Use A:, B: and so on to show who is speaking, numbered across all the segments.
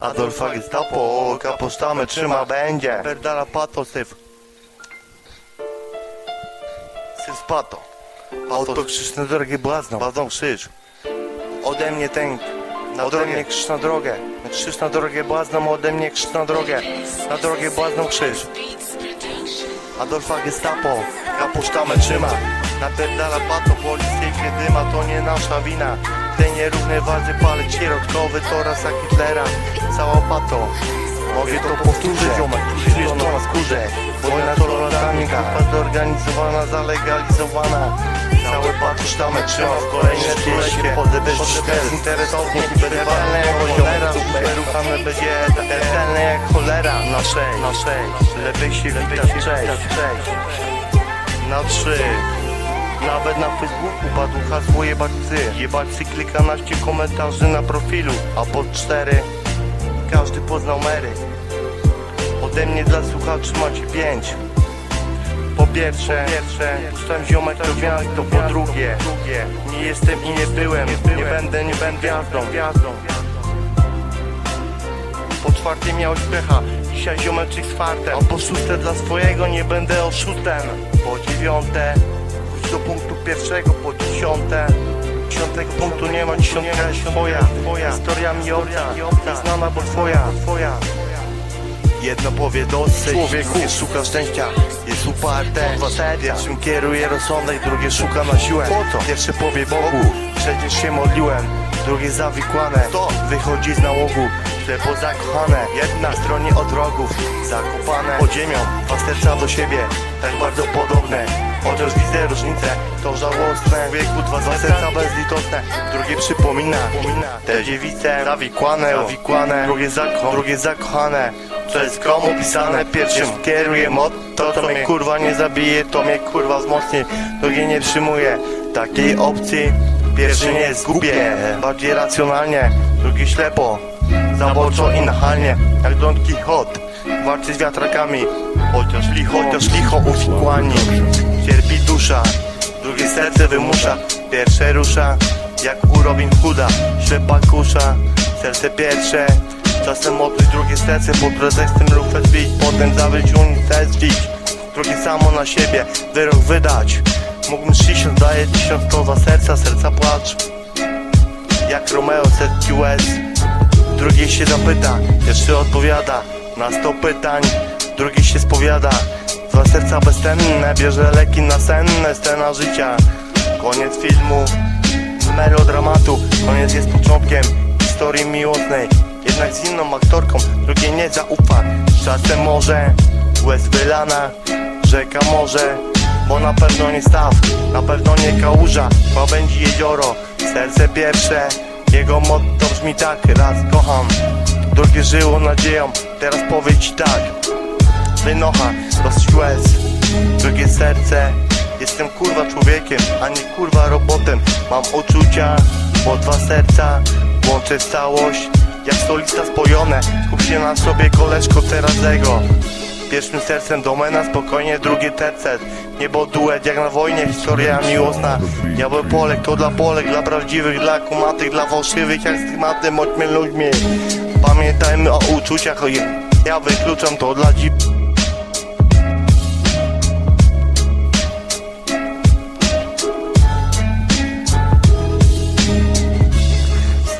A: Adolfa Gestapo, kaposztamy trzyma będzie. Perdala pato syf. Syf pato. Pato krzyż na drogę błazną, błazną krzyż. Ode mnie ten, ode mnie krzyż na drogę. Krzyż na drogę błazną, ode mnie krzyż na drogę. Na drogę błazną krzyż. Adolfa Gestapo, kapusztamę trzyma Napierdala pato, policja kiedy ma to nie nasza wina tej nierównej wadze palec środkowy to rasa Hitlera Cała pato, mogę to powtórzyć ziomek, czujesz to na skórze. Wojna to grupa zorganizowana, zalegalizowana. Całe pato sztamę trzyma w kolejne stulecie Podebesz bezinteresownie, wyrywalne jak cholera. Wyruchane będzie etelne jak cholera. Na sześć, na sześć, lepiej się cześć, cześć. Na trzy nawet na Facebooku padł hasło jebacy Jebacy kilkanaście komentarzy na profilu. A pod cztery każdy poznał Mary. Ode mnie dla słuchaczy macie pięć. Po pierwsze, po pierwsze, puszczam ziomek to gwiazd, to po drugie, nie jestem i nie byłem, nie będę, nie będę gwiazdą. Po czwarte miałeś pecha, dzisiaj ziomeczek z fartem, a po szóste dla swojego nie będę oszustem. Po dziewiąte, do punktu pierwszego, po dziesiąte, dziesiątego punktu nie ma, dziesiątka jest twoja, historia mi obca, znana, bo twoja, twoja. Jedno powie dosyć Człowieku szuka szczęścia. Jest uparte Pierwszym kieruje rozsądek Drugie szuka na siłę. Po co? Pierwsze powie Bogu Przecież się modliłem. Drugie zawikłane To wychodzi z nałogu Te pozakochane Jedna stronie od rogów Zakopane pod ziemią Dwa serca do siebie Tak bardzo podobne. Chociaż widzę różnicę To żałosne. W wieku dwa serca bezlitosne. Drugie przypomina Te dziewice zawikłane Zawikłane Drugie Drugie zakochane to jest komu pisane pierwszym kieruję motto To mnie kurwa nie zabije, to mnie kurwa wzmocni. Drugie nie przyjmuje takiej opcji Pierwszy nie zgubię, bardziej racjonalnie Drugi ślepo, zaboczo i nachalnie Jak Don Quixote, walczy z wiatrakami. Chociaż licho, chociaż licho uwikłani. Cierpi dusza, drugie serce wymusza Pierwsze rusza, jak u Robin Hooda Ślepa kusza, serce pierwsze Czasem odbyć drugie serce. Po pretekstem lufę zbić Potem zawyć unicestwić Drugie samo na siebie wyrok wydać. Mógłbym tysiąc daje tysiąc to za serca, serca płacz. Jak Romeo setki łez Drugie się zapyta, jeszcze odpowiada Na sto pytań, drugi się spowiada Dwa serca bezcenne, bierze leki na senne Scena życia, koniec filmu melodramatu Koniec jest początkiem historii miłosnej. Jednak z inną aktorką, drugiej nie zaufa. Czasem może łez wylana Rzeka może, bo na pewno nie staw Na pewno nie kałuża, bo będzie jezioro Serce pierwsze, jego motto brzmi tak Raz kocham, drugie żyło nadzieją Teraz powie ci tak. Wynocha, dosyć łez Drugie serce Jestem kurwa człowiekiem, a nie kurwa robotem. Mam uczucia, bo dwa serca Łączę całość, jak solista spojone. Skup się na sobie koleżko teraz ego Pierwszym sercem domena, spokojnie drugie tercet Niebo duet jak na wojnie, historia miłosna Diabeł Polek to dla Polek, dla prawdziwych, dla kumatych, dla fałszywych Jak stygmatem, bądźmy ludźmi Pamiętajmy o uczuciach, ja wykluczam to dla dziw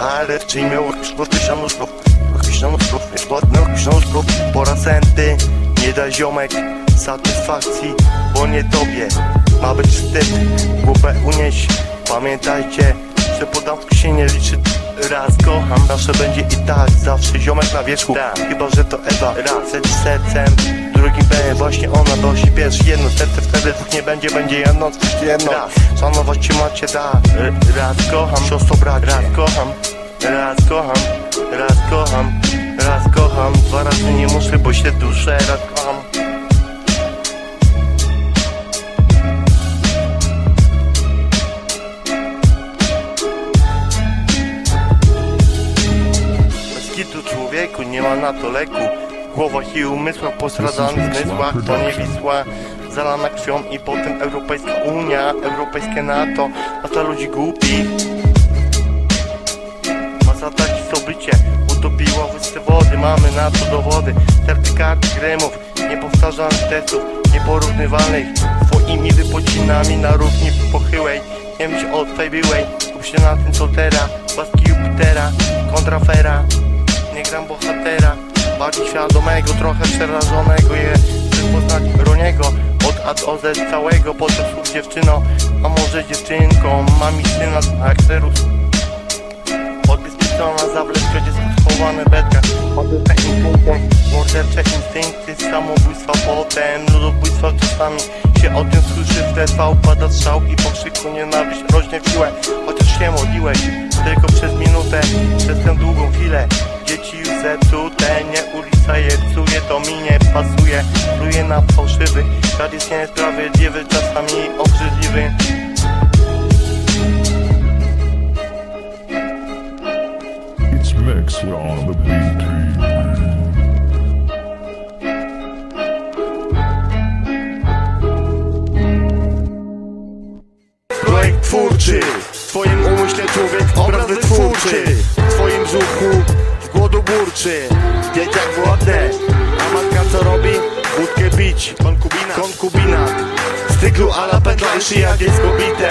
A: Ale czy miał podpisano szluf Podpisano szluf, ładny nie da ziomek satysfakcji Bo nie tobie ma być wstyd. Głowę unieść, pamiętajcie Że podatku się nie liczy Raz. Kocham, zawsze będzie i tak. Zawsze ziomek na wierzchu. Chyba, że to Ewa. Raz. Sercem Drugim będzie właśnie ona. Dosi pierwszy Jedno serce wtedy dwóch nie będzie Będzie jedno, coś jedno. Raz, szanować się macie da. Raz. Kocham, siostro brat Raz. Kocham, raz. Kocham. Raz. Kocham, raz kocham Dwa razy nie muszę, bo się duszę Raz kocham. Bez kitu człowieku nie ma na to leku. W głowach i umysłach postradanych zmysłach To nie Wisła. Zalana krwią i potem Europejska Unia, Europejskie NATO Masa ludzi głupi. Masa takich co bycie
B: Potopiła łyste wody, mamy na to dowody. Certykaty gremów, niepowtarzalnych testów Nieporównywalnych. Twoimi wypocinami na równi pochyłej. Nie myśl o twej byłej, skup się na tym co teraz Łaski Jupitera, kontrafera. Nie gram bohatera, bardziej świadomego Trochę przerażonego Chcę poznać Roniego Od A do Z całego, po to słów dziewczyno A może dziewczynką, mam i syna z Akserus Odbezpieczona zawleczka, dziecko schowane betka Mordercze instynkty, instynkty Samobójstwa. Potem, ludobójstwa czasami się o tym słyszy w TV Pada strzał i po krzyku nienawiść rośnie w siłę. Chociaż się modliłeś tylko przez minutę Przez tę długą chwilę. Dzieci już zepsute, nie ulica je psuje To mi nie pasuje, pluje na fałszywy Świat jest niesprawiedliwy, czasami obrzydliwy
C: Mixer on the beat.
B: Projekt twórczy W twoim umyśle człowiek obraz wytwórczy. W twoim brzuchu z głodu burczy. Dzieciak głodne A matka co robi? Wódkę pić. Konkubinat Konkubinat Z cyklu ala pętla i szyja dziecko bite.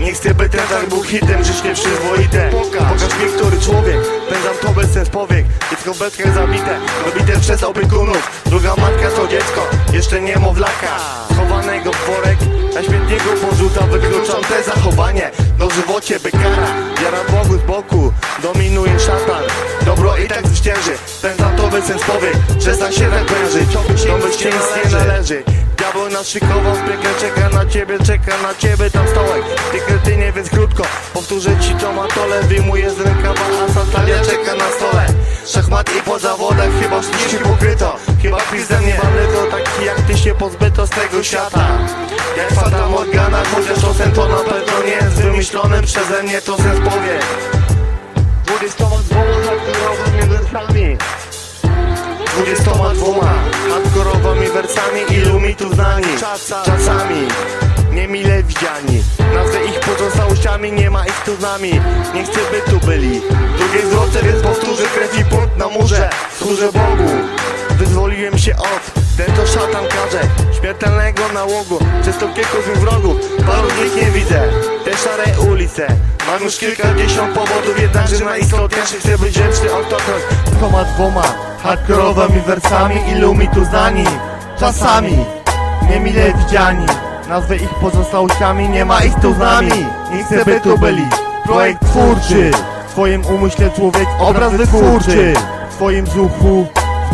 B: Nie chcę by ten był hitem, żyć nieprzyzwoite Pokaż, Pokaż mi, który człowiek Pędzam to bez sens powiek. Dziecko w betkach zabite. Dobite przez opiekunów Druga matka to dziecko. Jeszcze niemowlaka Schowanego w worek. Na śmietniku porzuta Wykluczam te zachowanie. Dożywocie by kara. Wiara Bogu z boku. Dominuje szatan. Dobro i tak zwycięży. Pędzam bez sens Przestań się tak prężyć To być ci nic nie należy. Diabeł naszykował w piekle, czeka na ciebie, czeka na ciebie tam stołek. Ty kretynie, więc krótko, powtórzę ci to matole Wyjmuję z rękawa, a satalia czeka na stole. Szachmat i po zawodach, chyba ślicznie pokryto. Chyba pizdem nie to taki jak ty się pozbyto z tego świata. Jak fata Morgana, chociaż to sen to na pewno nie jest wymyślonym przeze mnie to sens powie. Dwudziestoma dwoma hardkorowymi wersami Dwudziestoma dwoma. Hardkorowymi wersami Ilu mi tu znani? Czasami Niemile widziani. Nazwę ich pozostałościami Nie ma ich tu z nami. Nie chcę by tu byli. Drugie zwrocie, więc powtórzę krew i pot na murze. Służę Bogu. Wyzwoliłem się od Ten to szatan każe. Śmiertelnego nałogu. Przez to kilku z wrogów Paru z nich nie widzę. Te szare ulice Mam już kilkadziesiąt powodów Jednakże najistotniejszy chcę być grzeczny Autokroć. Dwoma dwoma Hardkorowymi wersami Ilu mi tu znani. Czasami Niemile widziani. Nazwę ich pozostałościami Nie ma ich tu z nami. Nie chcę by tu byli. Projekt twórczy. W twoim umyśle człowiek obraz wytwórczy. W twoim brzuchu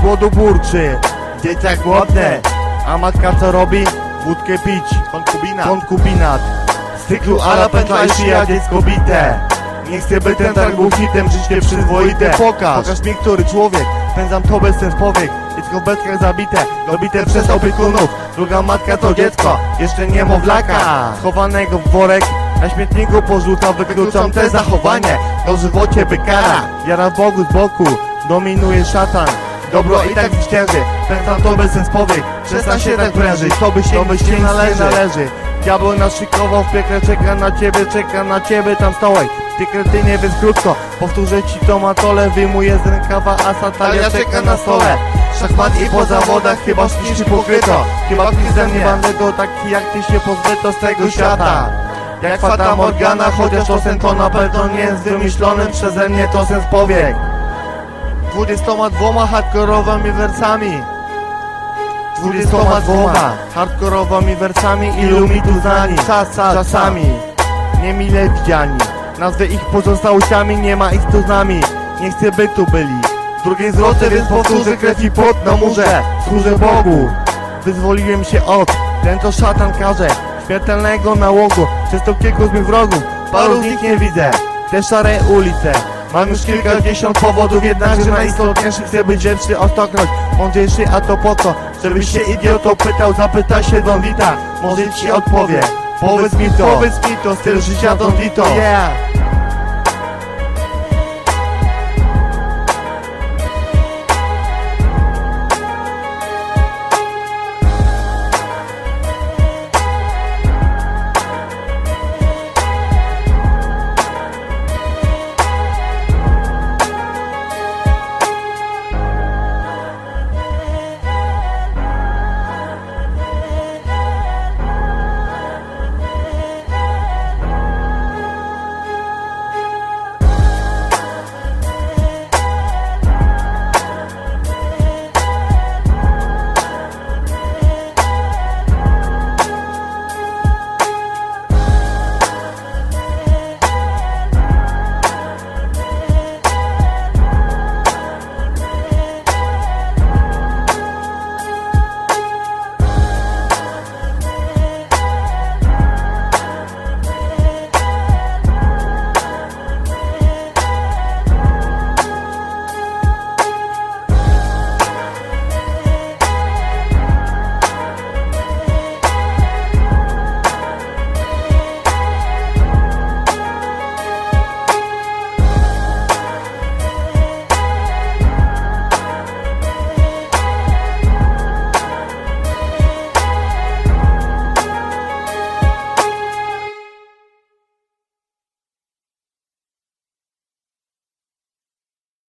B: głodu burczy. Dzieciak głodne A matka co robi? Wódkę pić. Konkubinat. Konkubinat cyklu ala pętla i szyja dziecko bite nie chcę by ten tak był hitem, żyć nieprzyzwoite Pokaż, pokaż mi, który człowiek Pędzam to bez sens powiek. Dziecko w betkach zabite, dobite przez opiekunów. Druga matka to dziecko, jeszcze niemowlaka Schowanego w worek na śmietniku porzuca, wykluczam te zachowanie. Dożywocie by kara, jara w Bogu z boku Dominuje szatan. Dobro i tak zwycięży, pędzam to bez sens powiek. Przestań się tak prężyć, to by się, to by się należy. należy Diabeł naszykował w piekle, czeka na ciebie, czeka na ciebie tam stołek Ty kretynie, więc krótko, powtórzę ci to matole Wyjmuję z rękawa, a satalia czeka na stole. Szachmat i po zawodach, chyba ślicznie pokryto. Chyba pizdem nie. bandego, taki jak ty się pozbyto z tego świata. Jak fata Morgana, chociaż to sen to na pewno nie jest wymyślonym przeze mnie to sens powiek. Dwudziestoma dwoma hardkorowymi wersami Dwudziestoma dwoma. Hardkorowymi wersami Ilu mi tu znani. Czasa, Czasami Niemile widziani. Nazwę ich pozostałościami Nie ma ich tu z nami. Nie chcę by tu byli. Drugiej zwrocie, więc powtórzę krew i pot na murze. Służę Bogu. Wyzwoliłem się od Ten to szatan każe. Śmiertelnego nałogu. Przez to kilku z mych wrogów Paru z nich nie widzę. Te szare ulice. Mam już kilkadziesiąt powodów, jednakże najistotniejszy chcę być grzeczny o stokroć Mądrzejszy, a to po co? Żebyś się idioto pytał, zapyta się Don Vita. Może ci odpowie. Powiedz mi to, powiedz mi to, styl życia Don Vito. Yeah